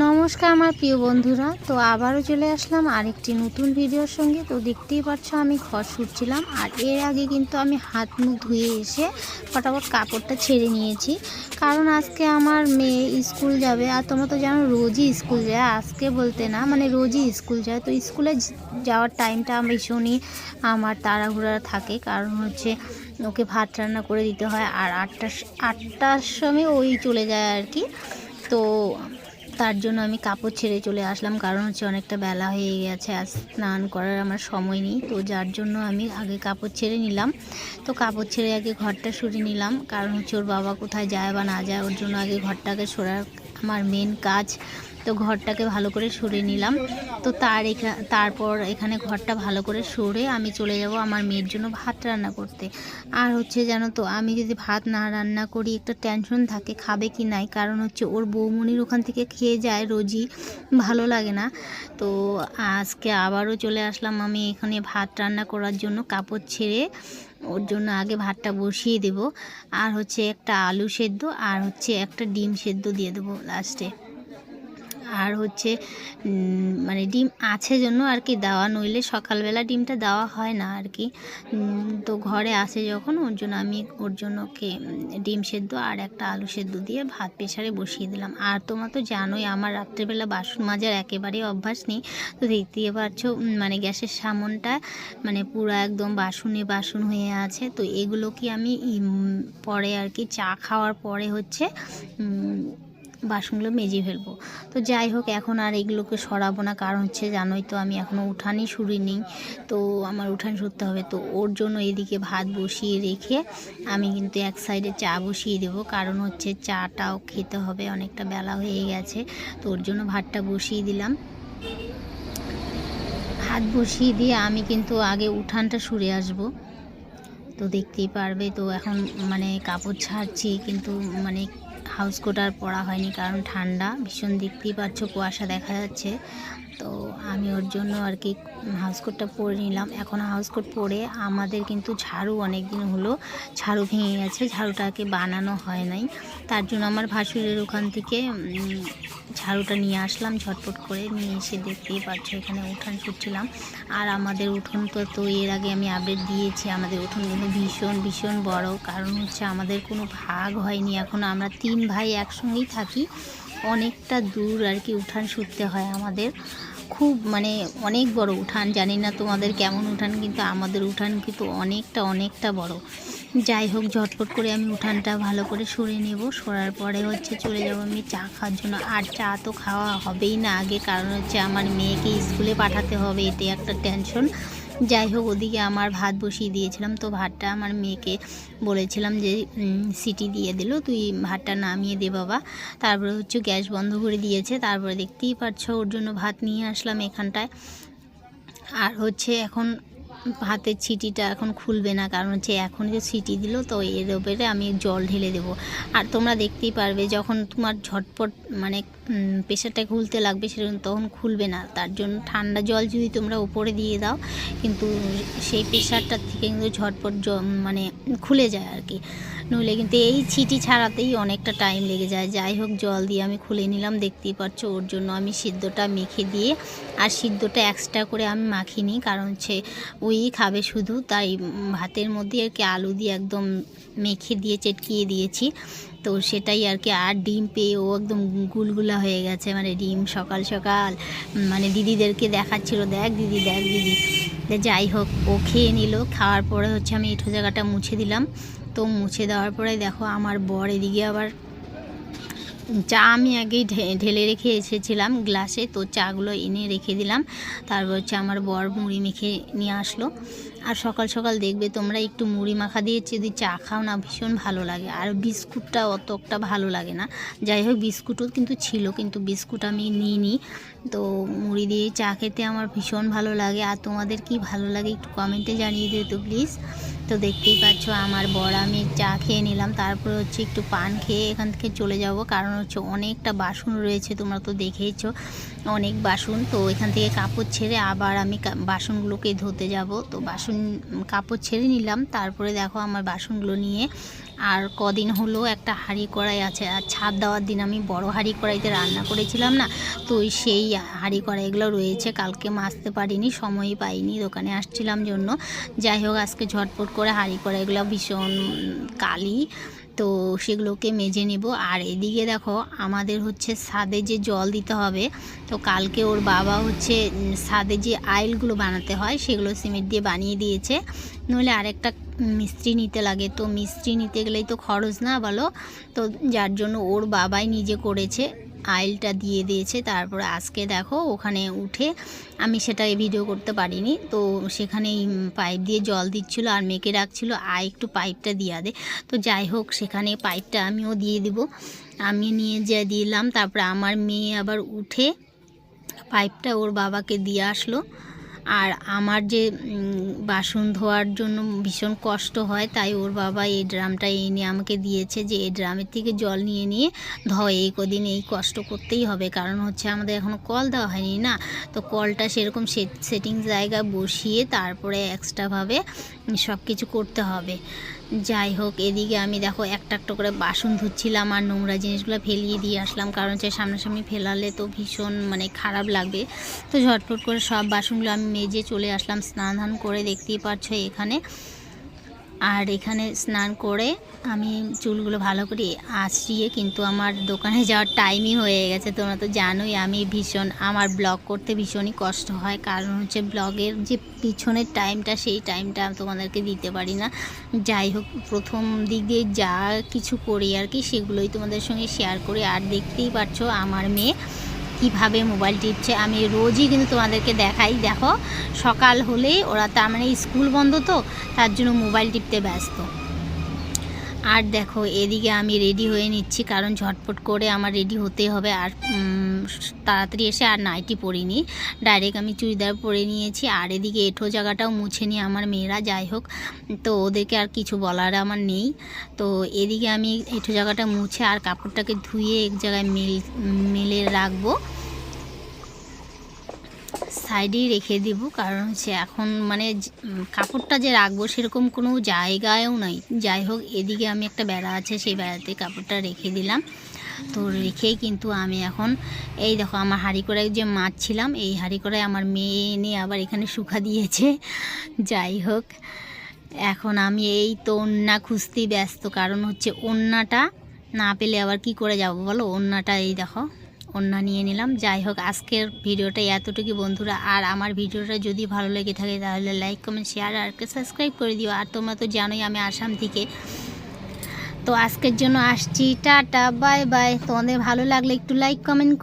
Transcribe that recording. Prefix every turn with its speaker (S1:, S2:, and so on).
S1: নমস্কার আমার প্রিয় বন্ধুরা, তো আবারও চলে আসলাম আরেকটি নতুন ভিডিওর সঙ্গে। তো দেখতেই পাচ্ছ আমি ঘর শুটছিলাম আর এর আগে কিন্তু আমি হাত মুখ ধুয়ে এসে ফটাফট কাপড়টা ছেড়ে নিয়েছি। কারণ আজকে আমার মেয়ে স্কুল যাবে, আর তোমরা তো জানো রোজই স্কুল যায়, আজকে বলতে না মানে রোজই স্কুল যায়। তো স্কুলে যাওয়ার টাইমটা ভীষণই আমার তাড়াহুড়া থাকে, কারণ হচ্ছে ওকে ভাত রান্না করে দিতে হয়, আর আটটার আটটার সময় ওই চলে যায় আর কি। তো তার জন্য আমি কাপড় ছেড়ে চলে আসলাম, কারণ হচ্ছে অনেকটা বেলা হয়ে গেছে, আর স্নান করার আমার সময় নেই। তো যার জন্য আমি আগে কাপড় ছেড়ে নিলাম। তো কাপড় ছেড়ে আগে ঘরটা সরিয়ে নিলাম, কারণ হচ্ছে ওর বাবা কোথায় যায় বা না যায়, ওর জন্য আগে ঘরটাকে সরার আমার মেন কাজ। তো ঘরটাকে ভালো করে সরে নিলাম। তো তার তারপর এখানে ঘরটা ভালো করে সরে আমি চলে যাব আমার মেয়ের জন্য ভাত রান্না করতে। আর হচ্ছে জানো তো, আমি যদি ভাত না রান্না করি একটা টেনশন থাকে খাবে কি নাই। কারণ হচ্ছে ওর বৌমনির ওখান থেকে খেয়ে যায় রোজই, ভালো লাগে না। তো আজকে আবারও চলে আসলাম আমি এখানে ভাত রান্না করার জন্য কাপড় ছেড়ে। ওর জন্য আগে ভাতটা বসিয়ে দেব। আর হচ্ছে একটা আলু সেদ্ধ, আর হচ্ছে একটা ডিম সেদ্ধ দিয়ে দেবো লাস্টে। আর হচ্ছে মানে ডিম আছে জন্য আর কি দেওয়া, নইলে সকালবেলা ডিমটা দেওয়া হয় না আর কি। তো ঘরে আসে যখন, ওর জন্য আমি, ওর জন্য কে ডিম সেদ্ধ আর একটা আলু সেদ্ধ দিয়ে ভাত প্রেশারে বসিয়ে দিলাম। আর তোমরা তো জানোই, আমার রাত্রেবেলা বাসন মাজার একেবারেই অভ্যাস নেই। তো দেখতেই পারছ মানে গ্যাসের সামনটা মানে পুরো একদম বাসনে বাসন হয়ে আছে। তো এগুলো কি আমি পরে আর কি চা খাওয়ার পরে হচ্ছে বাসনগুলো মেজে ফেলব। তো যাই হোক, এখন আর এগুলোকে সরাবো না। কারণ হচ্ছে, জানোই তো, আমি এখনও উঠানই নেই। তো আমার উঠান সরতে হবে। তো ওর জন্য এদিকে ভাত বসিয়ে রেখে আমি কিন্তু এক সাইডে চা বসিয়ে দেবো। কারণ হচ্ছে, চাটাও খেতে হবে, অনেকটা বেলা হয়ে গেছে। তো ওর জন্য ভাতটা বসিয়ে দিলাম। ভাত বসিয়ে দিয়ে আমি কিন্তু আগে উঠানটা সরে আসব। তো দেখতেই পারবে, তো এখন মানে কাপড় ছাড়ছি, কিন্তু মানে হাউস কোট আর পরা হয়নি কারণ ঠান্ডা ভীষণ দেখতেই পাচ্ছ কুয়াশা দেখা যাচ্ছে। তো আমি ওর জন্য আর কি হাউস কোটটা পরে নিলাম। এখন হাউস কোট পরে আমাদের কিন্তু ঝাড়ু অনেক দিন হলো, ঝাড়ু ভেঙে গেছে, ঝাড়ুটাকে বানানো হয় নাই। তার জন্য আমার ভাসুরের ওখান থেকে ঝাড়ুটা নিয়ে আসলাম, ঝটপট করে নিয়ে এসে দেখতেই পাচ্ছ এখানে উঠান ছুটছিলাম আর আমাদের উঠোন তো তো এর আগে আমি আপডেট দিয়েছি, আমাদের উঠোনগুলো ভীষণ ভীষণ বড়। কারণ হচ্ছে আমাদের কোনো ভাগ হয়নি। এখন আমরা তিন ভাই একসঙ্গেই থাকি। অনেকটা দূর আর কি উঠান শুটতে হয় আমাদের। খুব মানে অনেক বড় উঠান, জানি না তোমাদের কেমন উঠান, কিন্তু আমাদের উঠান কিন্তু অনেকটা অনেকটা বড়। যাই হোক, ঝটপট করে আমি উঠানটা ভালো করে সরে নেব। সরার পরে হচ্ছে চলে যাব আমি চা খাওয়ার জন্য। আর চা তো খাওয়া হবেই না আগে, কারণ হচ্ছে আমার মেয়েকে স্কুলে পাঠাতে হবে এটাই একটা টেনশন যাই হোক, ওদিকে আমার ভাত বসিয়ে দিয়েছিলাম। তো ভাতটা আমার মেয়েকে বলেছিলাম যে সিটি দিয়ে দিল, তুই ভাতটা নামিয়ে দে বাবা। তারপরে হচ্ছে গ্যাস বন্ধ করে দিয়েছে। তারপরে দেখতেই পাচ্ছ ওর জন্য ভাত নিয়ে আসলাম এখানটায়। আর হচ্ছে এখন ভাতের ছিটিটা এখন খুলবে না, কারণ হচ্ছে এখন যে ছিটি দিল, তো এর ওপরে আমি জল ঢেলে দেব। আর তোমরা দেখতেই পারবে, যখন তোমার ঝটপট মানে প্রেশারটা খুলতে লাগবে সেরকম, তখন খুলবে না। তার জন্য ঠান্ডা জল যদি তোমরা উপরে দিয়ে দাও, কিন্তু সেই প্রেশারটার থেকে কিন্তু ঝটপট মানে খুলে যায় আর কি। নইলে কিন্তু এই ছিটি ছাড়াতেই অনেকটা টাইম লেগে যায়। যাই হোক, জল দিয়ে আমি খুলে নিলাম, দেখতেই পাচ্ছ ওর জন্য আমি সিদ্ধটা মেখে দিয়ে, আর সিদ্ধটা এক্সট্রা করে আমি মাখিনি, কারণ হচ্ছে ওই খাবে শুধু, তাই ভাতের মধ্যে আর কি আলু দিয়ে একদম মেখে দিয়ে চেটকিয়ে দিয়েছি। তো সেটাই আর কি, আর ডিম পেয়ে ও একদম গুলগুলা হয়ে গেছে মানে ডিম সকাল সকাল মানে দিদিদেরকে দেখাচ্ছিল, দেখ দিদি দেখ দিদি। যাই হোক, ও খেয়ে নিল, খাওয়ার পরে হচ্ছে আমি এঁঠো জায়গাটা মুছে দিলাম। তো মুছে দেওয়ার পরে দেখো আমার বর এদিকে আবার চা আমি আগেই ঢেলে রেখে এসেছিলাম গ্লাসে, তো চাগুলো এনে রেখে দিলাম। তারপর হচ্ছে আমার বর মুড়ি মেখে নিয়ে আসলো। আর সকাল সকাল দেখবে তোমরা একটু মুড়ি মাখা দিয়ে যদি চা খাও না, ভীষণ ভালো লাগে। আর বিস্কুটটা অত একটা ভালো লাগে না। যাই হোক, বিস্কুটও কিন্তু ছিল, কিন্তু বিস্কুট আমি নিইনি। তো মুড়ি দিয়ে চা খেতে আমার ভীষণ ভালো লাগে। আর তোমাদের কি ভালো লাগে একটু কমেন্টে জানিয়ে দিও তো প্লিজ তো দেখতেই পাচ্ছ আমার বড় আমি চা খেয়ে নিলাম। তারপরে হচ্ছে একটু পান খেয়ে এখান থেকে চলে যাব। কারণ হচ্ছে অনেকটা বাসন রয়েছে, তোমরা তো দেখেইছো। অনেক বাসন। তো এখান থেকে কাপড় ছেড়ে আবার আমি বাসনগুলোকে ধুতে যাব। তো বাসন কাপড় ছেড়ে নিলাম। তারপরে দেখো আমার বাসনগুলো নিয়ে আর কদিন হলো একটা হাঁড়ি কড়াই আছে। আর ছাদ দেওয়ার দিন আমি বড় হাঁড়ি কড়াইতে রান্না করেছিলাম না, তো সেই হাঁড়ি কড়াইগুলো রয়েছে। কালকে মাজতে পারিনি, সময়ই পাইনি, দোকানে আসছিলাম জন্য। যাই হোক, আজকে ঝটপট করে হাঁড়ি কড়াইগুলো ভীষণ কালি। তো সেগুলোকে মেজে নেব। আর এদিকে দেখো, আমাদের হচ্ছে সাদে যে জল দিতে হবে, তো কালকে ওর বাবা হচ্ছে সাদে যে আইলগুলো বানাতে হয়, সেগুলো সিমেন্ট দিয়ে বানিয়ে দিয়েছে। নইলে আরেকটা মিস্ত্রি নিতে লাগে। তো মিস্ত্রি নিতে গেলেই তো খরচ না বলো? তো যার জন্য ওর বাবাই নিজে করেছে। আইলটা দিয়ে দিয়েছে। তারপরে আজকে দেখো ওখানে উঠে আমি সেটা ভিডিও করতে পারিনি। তো সেখানে পাইপ দিয়ে জল দিচ্ছিল আর মেকে রাখছিলো। আয় একটু পাইপটা দিয়া দে। তো যাই হোক, সেখানে পাইপটা আমিও দিয়ে দিব। আমি নিয়ে যা দিলাম। তারপরে আমার মেয়ে আবার উঠে পাইপটা ওর বাবাকে দিয়ে আসলো। আর আমার যে বাসন ধোয়ার জন্য ভীষণ কষ্ট হয়, তাই ওর বাবা এই ড্রামটা এনে আমাকে দিয়েছে যে, এই ড্রামের থেকে জল নিয়ে নিয়ে ধয়, এই কদিন এই কষ্ট করতেই হবে। কারণ হচ্ছে আমাদের এখনও কল দেওয়া হয়নি না? তো কলটা সেরকম সেটিং জায়গায় বসিয়ে তারপরে এক্সট্রাভাবে সব কিছু করতে হবে। যাই হোক, এদিকে আমি দেখো একটা একটা করে বাসন ধুচ্ছিলাম আর নোংরা জিনিসগুলো ফেলিয়ে দিয়ে আসলাম। কারণ হচ্ছে সামনাসামনি ফেলালে তো ভীষণ মানে খারাপ লাগবে। তো ঝটফট করে সব বাসনগুলো আমি মেজে চলে আসলাম স্নান ধান করে দেখতেই পাচ্ছ এখানে। আর এখানে স্নান করে আমি চুলগুলো ভালো করে আঁচড়িয়ে কিন্তু আমার দোকানে যাওয়ার টাইমই হয়ে গেছে। তোমরা তো জানোই আমি ভীষণ, আমার ব্লগ করতে ভীষণই কষ্ট হয়। কারণ হচ্ছে ব্লগের যে পিছনের টাইমটা সেই টাইমটা তোমাদেরকে দিতে পারি না। যাই হোক, প্রথম দিকে যা কিছু করি আর কি, সেগুলোই তোমাদের সঙ্গে শেয়ার করি। আর দেখতেই পাচ্ছ আমার মেয়ে কীভাবে মোবাইল টিপছে, আমি রোজই কিন্তু তোমাদেরকে দেখাই। দেখো, সকাল হলেই ওরা তার মানে স্কুল বন্ধ তো, তার জন্য মোবাইল টিপতে ব্যস্ত। আর দেখো, এদিকে আমি রেডি হয়ে নিচ্ছি, কারণ ঝটপট করে আমার রেডি হতে হবে। আর তাড়াতাড়ি এসে আর নাইটি পরিনি ডাইরেক্ট আমি চুড়িদার পরে নিয়েছি, আর এদিকে এঁঠো জায়গাটাও মুছে নিয়ে আমার মেয়েরা, যাই হোক। তো ওদেরকে আর কিছু বলার আমার নেই। তো এদিকে আমি এঁঠো জায়গাটা মুছে আর কাপড়টাকে ধুয়ে এক জায়গায় মেল মেলে রাখব। সাইডেই রেখে দিব, কারণ হচ্ছে এখন মানে কাপড়টা যে রাখব সেরকম কোনো জায়গায়ও নাই। যাই হোক, এদিকে আমি একটা বেড়া আছে, সেই বেড়াতে কাপড়টা রেখে দিলাম। তো রেখেই কিন্তু আমি এখন, এই দেখো আমার হাঁড়ি কড়াই যে মাছ ছিলাম, এই হাঁড়ি কড়াই আমার মেয়ে এনে আবার এখানে শুকা দিয়েছে। যাই হোক, এখন আমি এই তো ওন্না খুঁজতেই ব্যস্ত, কারণ হচ্ছে ওন্নাটা না পেলে আবার কি করে যাব বলো? ওন্নাটা এই দেখো। ওন্না নিয়ে নিলাম। যাই হোক, আজকের ভিডিওটা এতটুকু বন্ধুরা। আর আমার ভিডিওটা যদি ভালো লেগে থাকে, তাহলে লাইক কমেন্ট শেয়ার আর সাবস্ক্রাইব করে দিও। আর তোমরা তো জানোই আমি আসাম থেকে। তো আজকের জন্য আসছি। টাটা বাই বাই তোমাদের ভালো লাগলে একটু লাইক কমেন্ট